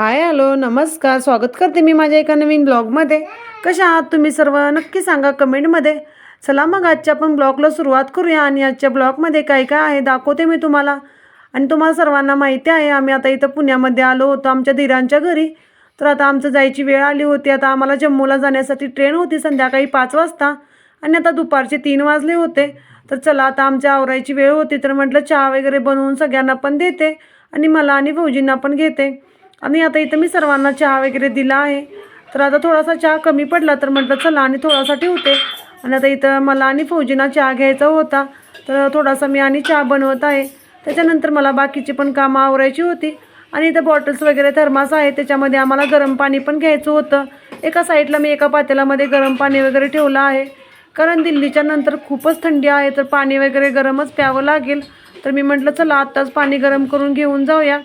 Hi hello नमस्कार. स्वागत करते मी माझ्या एका नवीन ब्लॉगमध्ये. कशा आहात तुम्ही सर्व? नक्की सांगा कमेंटमध्ये. चला मग आजच्या आपण ब्लॉगला सुरुवात करूया आणि आजच्या ब्लॉगमध्ये काय काय आहे दाखवते मी तुम्हाला. आणि तुम्हाला सर्वांना माहिती आहे आम्ही आता इथं पुण्यामध्ये आलो होतो आमच्या धीरांच्या घरी. तर आता आमचं जायची वेळ आली होती. आता आम्हाला जम्मूला जाण्यासाठी ट्रेन होती संध्याकाळी पाच वाजता. आणि आता दुपारचे तीन वाजले होते. तर चला आता आमच्या आवरायची वेळ होती. तर म्हटलं चहा वगैरे बनवून सगळ्यांना पण देते आणि मला आणि फौजींना पण घेते. आणि आता इथं मी सर्वांना चहा वगैरे दिला आहे. तर आता थोडासा चहा कमी पडला तर म्हटलं चला आणि थोडासा ठेवते. आणि आता इथं मला आणि फौजीना चहा घ्यायचा होता. तर थोडासा मी आणि चहा बनवत आहे. त्याच्यानंतर मला बाकीची पण कामं आवरायची होती. आणि इथं बॉटल्स वगैरे थर्मास आहे त्याच्यामध्ये आम्हाला गरम पाणी पण घ्यायचं होतं. एका साईडला मी एका पातेल्यामध्ये गरम पाणी वगैरे ठेवलं आहे. कारण दिल्लीच्या नंतर खूपच थंडी आहे. तर पाणी वगैरे गरमच प्यावं लागेल. तर मी म्हटलं चला आत्ताच पाणी गरम करून घेऊन जाऊया.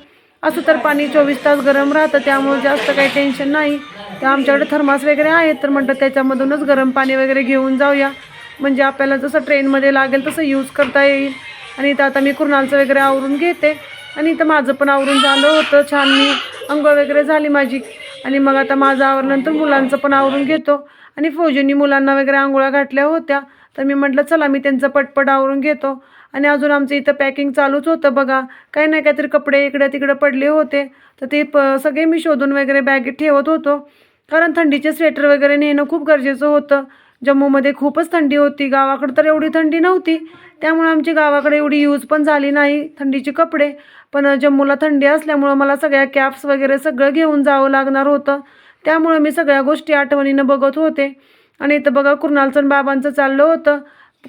असं तर पाणी चोवीस तास गरम राहतं त्यामुळे जास्त काही टेन्शन नाही. तर आमच्याकडे थर्मास वगैरे आहेत तर म्हटलं त्याच्यामधूनच गरम पाणी वगैरे घेऊन जाऊया. म्हणजे आपल्याला जसं ट्रेनमध्ये लागेल तसं यूज करता येईल. आणि इथं आता मी कुर्नालचं वगैरे आवरून घेते. आणि इथं माझं पण आवरून झालं होतं छान मी अंघोळ वगैरे झाली माझी. आणि मग आता माझं आवरल्यानंतर मुलांचं पण आवरून घेतो. आणि फौजींनी मुलांना वगैरे आंघोळ्या घातल्या होत्या. तर मी म्हटलं चला मी त्यांचं पटपट आवरून घेतो. आणि अजून आमचं इथं पॅकिंग चालूच होतं बघा. काही नाही काहीतरी कपडे इकडे तिकडे पडले होते. तर ते प सगळे मी शोधून वगैरे बॅगेत ठेवत होतो. कारण थंडीचे स्वेटर वगैरे नेणं खूप गरजेचं होतं. जम्मूमध्ये खूपच थंडी होती. गावाकडे तर एवढी थंडी नव्हती. त्यामुळे आमची गावाकडे एवढी यूज पण झाली नाही थंडीचे कपडे. पण जम्मूला थंडी असल्यामुळं मला सगळ्या कॅप्स वगैरे सगळं घेऊन जावं लागणार होतं. त्यामुळं मी सगळ्या गोष्टी आठवणीनं बघत होते. आणि इथं बघा कुर्नालचं बाबांचं चाललं होतं.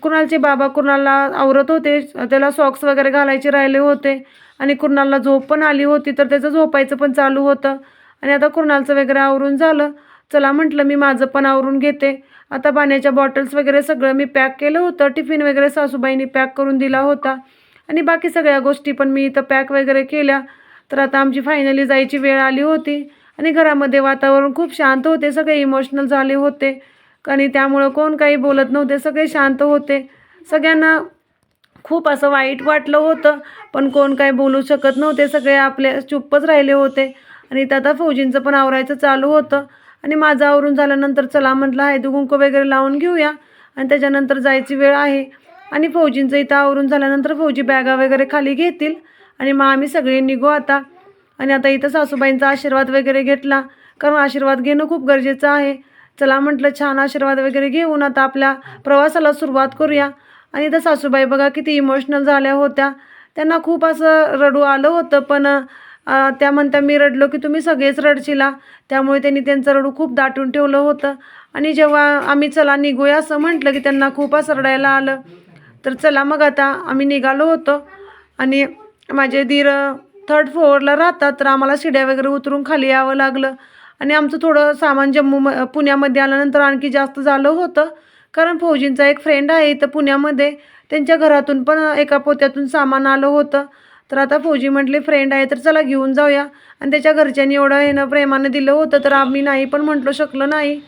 कुणालचे बाबा कुणाला आवरत होते त्याला सॉक्स वगैरे घालायचे राहिले होते आणि कुणालला झोप पण आली होती तर त्याचं झोपायचं पण चालू होतं. आणि आता कुणालचं वगैरे आवरून झालं चला म्हटलं मी माझं पण आवरून घेते. आता पाण्याच्या बॉटल्स वगैरे सगळं मी पॅक केलं होतं टिफिन वगैरे सासूबाईंनी पॅक करून दिला होता. आणि बाकी सगळ्या गोष्टी पण मी इथं पॅक वगैरे केल्या. तर आता आमची फायनली जायची वेळ आली होती आणि घरामध्ये वातावरण खूप शांत होते सगळे इमोशनल झाले होते. आणि त्यामुळं कोण काही बोलत नव्हते सगळे शांत होते. सगळ्यांना खूप असं वाईट वाटलं होतं पण कोण काही बोलू शकत नव्हते सगळे आपले चुप्पच राहिले होते. आणि त्यात आता फौजींचं पण आवरायचं चालू होतं. आणि माझं आवरून झाल्यानंतर चला म्हटलं हळदी कुंकू वगैरे लावून घेऊया. आणि त्याच्यानंतर जायची वेळ आहे. आणि फौजींचं इथं आवरून झाल्यानंतर फौजी बॅगा वगैरे खाली घेतील. आणि मग आम्ही सगळे निघू आता. आणि आता इथं सासूबाईंचा आशीर्वाद वगैरे घेतला. कारण आशीर्वाद घेणं खूप गरजेचं आहे. चला म्हटलं छान आशीर्वाद वगैरे घेऊन आता आपल्या प्रवासाला सुरुवात करूया. आणि इथं सासूबाई बघा किती इमोशनल झाल्या होत्या. त्यांना खूप असं रडू आलं होतं पण त्या म्हणता मी रडलो की तुम्ही सगळेच रडशिला. त्यामुळे त्यांनी त्यांचं रडू खूप दाटून ठेवलं होतं. आणि जेव्हा आम्ही चला निघूया असं म्हटलं की त्यांना खूप असं रडायला आलं. तर चला मग आता आम्ही निघालो होतो. आणि माझे दीर थर्ड फ्लोअरला राहतात तर आम्हाला शिड्या वगैरे उतरून खाली यावं लागलं. आणि आमचं थोडं सामान जम्मू म पुण्यामध्ये आल्यानंतर आणखी जास्त झालं होतं. कारण फौजींचा एक फ्रेंड आहे इथं पुण्यामध्ये. त्यांच्या घरातून पण एका पोत्यातून सामान आलं होतं. तर आता फौजी म्हटले फ्रेंड आहे तर चला घेऊन जाऊया. आणि त्याच्या घरच्यांनी एवढं हे ना प्रेमानं दिलं होतं. तर आम्ही नाही पण म्हटलो शकलो नाही.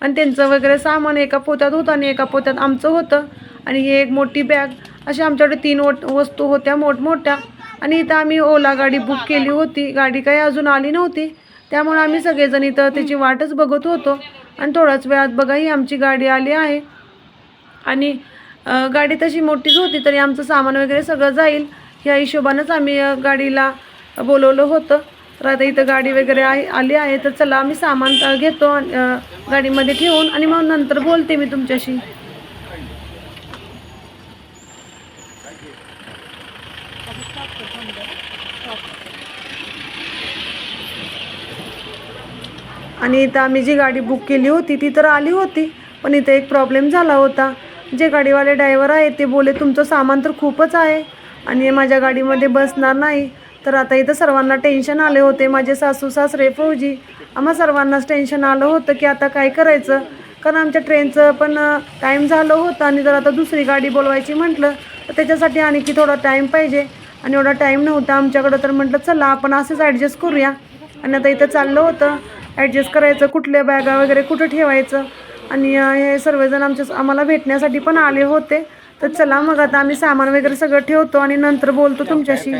आणि त्यांचं वगैरे सामान एका पोत्यात होतं आणि एका पोत्यात आमचं होतं. आणि ही एक मोठी बॅग अशा आमच्याकडे तीन ओट वस्तू होत्या मोठमोठ्या. आणि इथं आम्ही ओला गाडी बुक केली होती. गाडी काही अजून आली नव्हती. त्यामुळे आम्ही सगळेजण इथं त्याची वाटच बघत होतो. आणि थोड्याच वेळात बघा ही आमची गाडी आली आहे. आणि गाडी तशी मोठीच होती तरी आमचं सामान वगैरे सगळं जाईल. ह्या हिशोबानंच आम्ही गाडीला बोलवलं होतं. तर आता इथं गाडी वगैरे आहे आली आहे. तर चला आम्ही सामान घेतो गाडीमध्ये ठेवून आणि मग नंतर बोलते मी तुमच्याशी. आणि इथं आम्ही जी गाडी बुक केली होती ती तर आली होती पण इथं एक प्रॉब्लेम झाला होता. जे गाडीवाले ड्रायव्हर आहे ते बोले तुमचं सामान तर खूपच आहे आणि माझ्या गाडीमध्ये बसणार नाही. तर आता इथं सर्वांना टेन्शन आले होते. माझे सासू सासरे फौजी आम्हा सर्वांनाच टेन्शन आलं होतं की आता काय करायचं? कारण आमच्या ट्रेनचं पण टाईम झालं होतं आणि जर आता दुसरी गाडी बोलवायची म्हटलं तर त्याच्यासाठी आणखी थोडा टाईम पाहिजे. आणि एवढा टाईम नव्हता आमच्याकडं तर म्हटलं चला आपण असंच ॲडजस्ट करूया. आणि आता इथं चाललं होतं. ॲडजस्ट करायचं कुठल्या बॅगा वगैरे कुठं ठेवायचं? आणि हे सर्वजण आमच्या आम्हाला भेटण्यासाठी पण आले होते. तर चला मग आता आम्ही सामान वगैरे सगळं ठेवतो आणि नंतर बोलतो तुमच्याशी.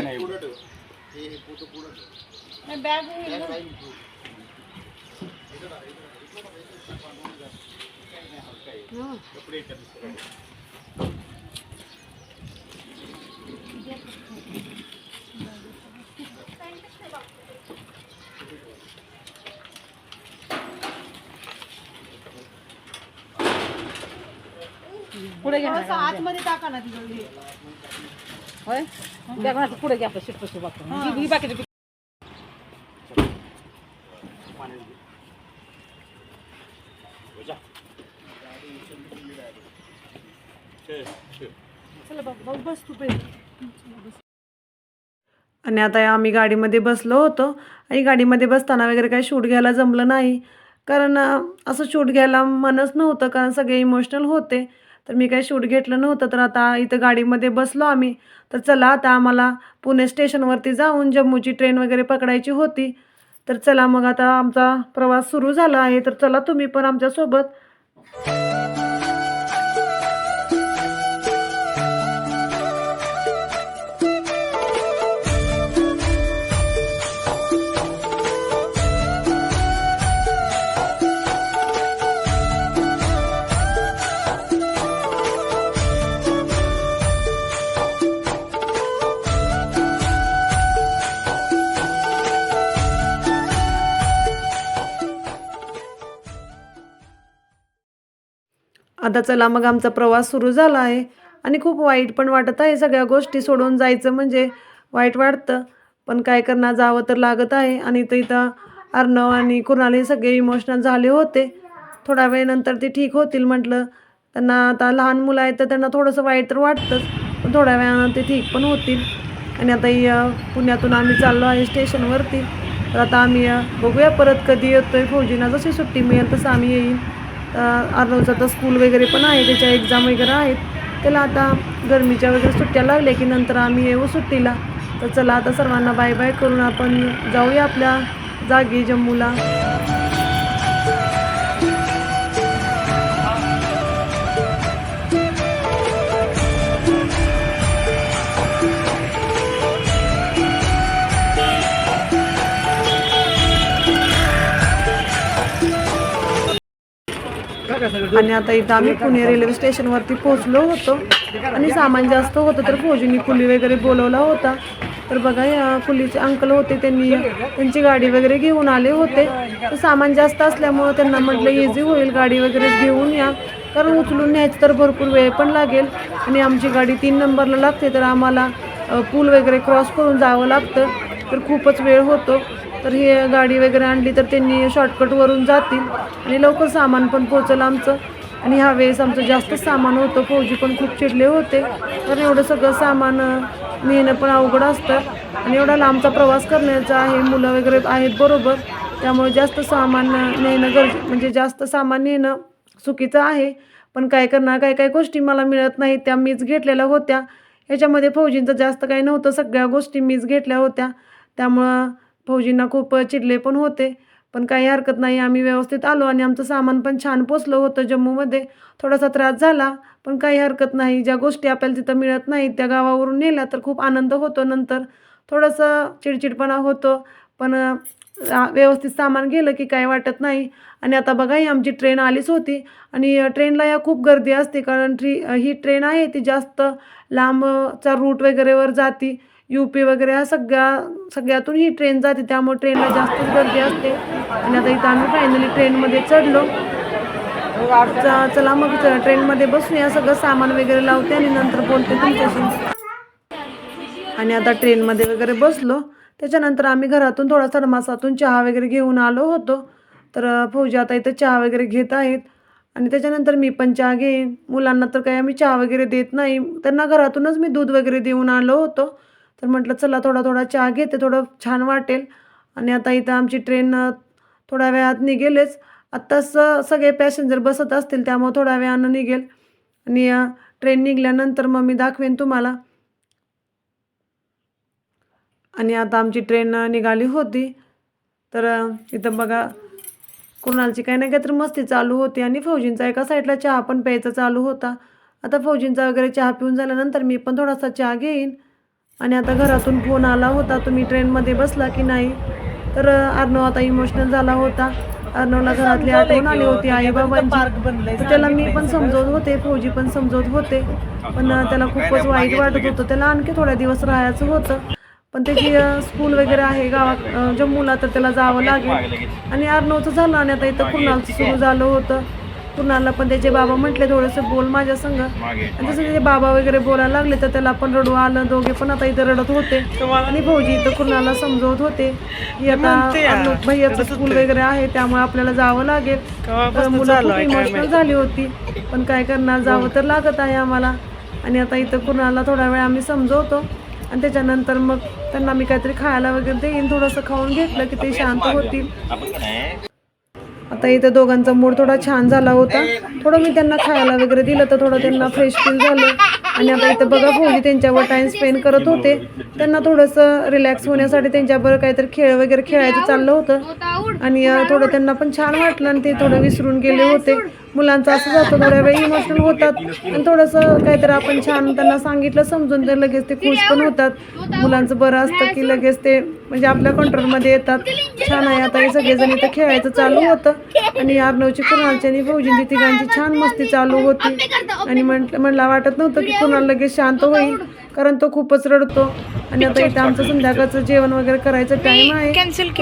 पुढे घ्या ना. आतमध्ये टाका ना तिकडे होय? त्या घरात पुढे घ्या आपलं शिट पशी बाकी ही. बाकीची चला बाबा भाऊ बस तू पहिले. आणि आता आम्ही गाडीमध्ये बसलो होतो. आणि गाडीमध्ये बसताना वगैरे काही शूट घ्यायला जमलं नाही. कारण अं, असं शूट घ्यायला मनच नव्हतं कारण सगळे इमोशनल होते. तर मी काही शूट घेतलं नव्हतं. तर आता इथं गाडीमध्ये बसलो आम्ही. तर चला आता आम्हाला पुणे स्टेशनवरती जाऊन जम्मूची ट्रेन वगैरे पकडायची होती. तर चला मग आता आमचा प्रवास सुरू झाला आहे. तर चला तुम्ही पण आमच्यासोबत आता चला मग आमचा प्रवास सुरू झाला आहे. आणि खूप वाईट पण वाटत आहे सगळ्या गोष्टी सोडून जायचं म्हणजे वाईट वाटतं. पण काय करणार जावं तर लागत आहे. आणि ते इथं अर्णव आणि कुणाल हे सगळे इमोशनल झाले होते. थोड्या वेळनंतर ते ठीक होतील म्हटलं. त्यांना आता लहान मुलं आहेत तर त्यांना थोडंसं वाईट तर वाटतंच. पण थोड्या वेळानं ते ठीक पण होतील. आणि आता या पुण्यातून आम्ही चाललो आहे स्टेशनवरती. तर आता आम्ही बघूया परत कधी येतोय. फौजींना जशी सुट्टी मिळेल तसं आम्ही येईल तर अर्नवचं आता स्कूल वगैरे पण आहे त्याच्या एक्झाम वगैरे आहेत. त्याला आता गरमीच्या वगैरे सुट्ट्या लागल्या की नंतर आम्ही येऊ सुट्टीला. तर चला आता सर्वांना बाय बाय करून आपण जाऊया आपल्या जागी जम्मूला. आणि आता इथं आम्ही पुणे रेल्वे स्टेशनवरती पोहोचलो होतो. आणि सामान जास्त होतं तर फौजींनी कुली वगैरे बोलवला होता. तर बघा या कुलीचे अंकल होते त्यांनी त्यांची गाडी वगैरे घेऊन आले होते. तर सामान जास्त असल्यामुळं त्यांना म्हटलं इझी होईल गाडी वगैरे घेऊन या. कारण उचलून न्यायचं तर भरपूर वेळ पण लागेल. आणि आमची गाडी तीन नंबरला लागते तर आम्हाला पूल वगैरे क्रॉस करून जावं लागतं. तर खूपच वेळ होतो. तर हे गाडी वगैरे आणली तर त्यांनी शॉर्टकटवरून जातील. आणि लवकर सामान पण पोचलं आमचं. आणि ह्या वेळेस आमचं जास्त सामान होतं. फौजी पण खूप चिडले होते. कारण एवढं सगळं सामान नेणं पण अवघड असतं. आणि एवढा लांबचा प्रवास करण्याचा आहे. मुलं वगैरे आहेत बरोबर. त्यामुळे जास्त सामान नेणं गरजे म्हणजे जास्त सामान नेणं चुकीचं आहे. पण काय करणार काय काय गोष्टी मला मिळत नाहीत. त्या मीच घेतलेल्या होत्या. ह्याच्यामध्ये फौजींचं जास्त काही नव्हतं. सगळ्या गोष्टी मीच घेतल्या होत्या. त्यामुळं फौजींना खूप चिडले पण होते. पण काही हरकत नाही आम्ही व्यवस्थित आलो आणि आमचं सामान पण छान पोचलं होतं जम्मूमध्ये. थोडासा त्रास झाला पण काही हरकत नाही. ज्या गोष्टी आपल्याला तिथं मिळत नाहीत त्या गावावरून नेल्या तर खूप आनंद होतो. नंतर थोडंसं चिडचिडपणा होतो पण व्यवस्थित सामान गेलं की काही वाटत नाही. आणि आता बघा ही आमची ट्रेन आलीच होती आणि ट्रेनला या खूप गर्दी असते कारण ट्री ही ट्रेन आहे ती जास्त लांबचा रूट वगैरेवर जाती. यू पी वगैरे ह्या सगळ्या सगळ्यातून ही ट्रेन जाते. त्यामुळे ट्रेनला जास्तच गर्दी असते. आणि आता इथं आम्ही फायनली ट्रेनमध्ये चढलो. चला मग ट्रेनमध्ये बसूया सगळं सामान वगैरे लावते आणि नंतर बोलते तुमच्याशी. आणि आता ट्रेनमध्ये वगैरे बसलो. त्याच्यानंतर आम्ही घरातून थोडा थर्मासातून चहा वगैरे घेऊन आलो होतो. तर फौजी आता इथं चहा वगैरे घेत आहेत. आणि त्याच्यानंतर मी पण चहा घेईन. मुलांना तर काही आम्ही चहा वगैरे देत नाही. त्यांना घरातूनच मी दूध वगैरे देऊन आलो होतो. तर म्हटलं चला थोडा थोडा चहा घेते थोडं छान वाटेल. आणि आता इथं आमची ट्रेन थोड्या वेळात निघेलच. आत्ताच सगळे पॅसेंजर बसत असतील त्यामुळं थोड्या वेळानं निघेल. आणि ट्रेन निघाल्यानंतर मग मी दाखवेन तुम्हाला. आणि आता आमची ट्रेन निघाली होती. तर इथं बघा कुणालची काही ना काहीतरी मस्ती चालू होती. आणि फौजींचा एका साईडला चहा पण प्यायचा चालू होता. आता फौजींचा वगैरे चहा पिऊन झाल्यानंतर मी पण थोडासा चहा घेईन. आणि आता घरातून फोन आला होता तुम्ही ट्रेनमध्ये बसला की नाही? तर अर्णव आता इमोशनल झाला होता. अर्णवला घरातली आठवण आली होती आई बाबांची. त्याला मी पण समजवत होते फौजी पण समजवत होते. पण त्याला खूपच वाईट वाटत होतं. त्याला आणखी थोड्या दिवस राहायचं होतं. पण त्याची स्कूल वगैरे आहे गावात जम्मूला तर त्याला जावं लागेल. आणि अर्णवचं झालं आणि आता इथं कुणालचं सुरू झालं होतं. कुणाला पण त्याचे बाबा म्हटले थोडंसं बोल माझ्या संग. आणि जसं त्याचे बाबा वगैरे बोलायला लागले तर त्याला पण रडू आलं. दोघे पण आता इथं रडत होते. आणि भाऊजी इथं कुणाला समजवत होते. की आता भैयाचं स्कूल वगैरे आहे त्यामुळे आपल्याला जावं लागेल. तर मुलं खूप इमोशनल झाली होती. पण काय करणार जावं तर लागत आहे आम्हाला. आणि आता इथं कुणाला थोडा वेळ आम्ही समजवतो. आणि त्याच्यानंतर मग त्यांना मी काहीतरी खायला वगैरे देईन थोडंसं खाऊन घेतलं की ते शांत होतील. आता इथं दोघांचा मूड थोडा छान झाला होता. थोडं मी त्यांना खायला वगैरे दिलं तर थोडं त्यांना फ्रेश फील झालं. आणि आता इथं बघा भाऊजी त्यांच्यावर टाईम स्पेंड करत होते. त्यांना थोडंसं रिलॅक्स होण्यासाठी त्यांच्याबरोबर काहीतरी खेळ वगैरे खेळायचं चाललं होतं. आणि थोडं त्यांना पण छान वाटलं आणि ते थोडं विसरून गेले होते. मुलांचं असं जातं थोड्या वेळ इमोशनल होतात. आणि थोडंसं काहीतरी आपण छान त्यांना सांगितलं समजून तर लगेच ते खुश पण होतात. मुलांचं बरं असतं की लगेच ते म्हणजे आपल्या कंट्रोलमध्ये येतात. छान आहे आता हे सगळेजण इथं खेळायचं चालू होतं. आणि अर्णवची कुणालची आणि फौजींची तिघांची छान मस्ती चालू होती. आणि म्हटलं म्हणला वाटत नव्हतं की कुणाल लगेच शांत होईल कारण तो खूपच रडतो. आणि आता इथं आमचं संध्याकाळचं जेवण वगैरे करायचं टाइम आहे.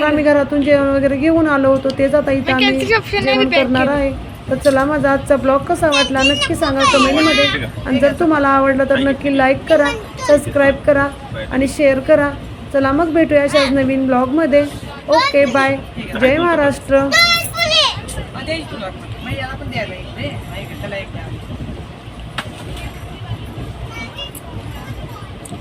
आम्ही घरातून जेवण वगैरे घेऊन आलो होतो. तेच आता इथं आम्ही जेवण करणार आहे. तर चला माझा आजचा ब्लॉग कसा वाटला नक्की सांगा कमेंटमध्ये. आणि जर तुम्हाला आवडलं तर नक्की लाईक करा सबस्क्राईब करा आणि शेअर करा. चला मग भेटूया अशाच नवीन ब्लॉगमध्ये. Okay bye Jai Maharashtra. द्यायला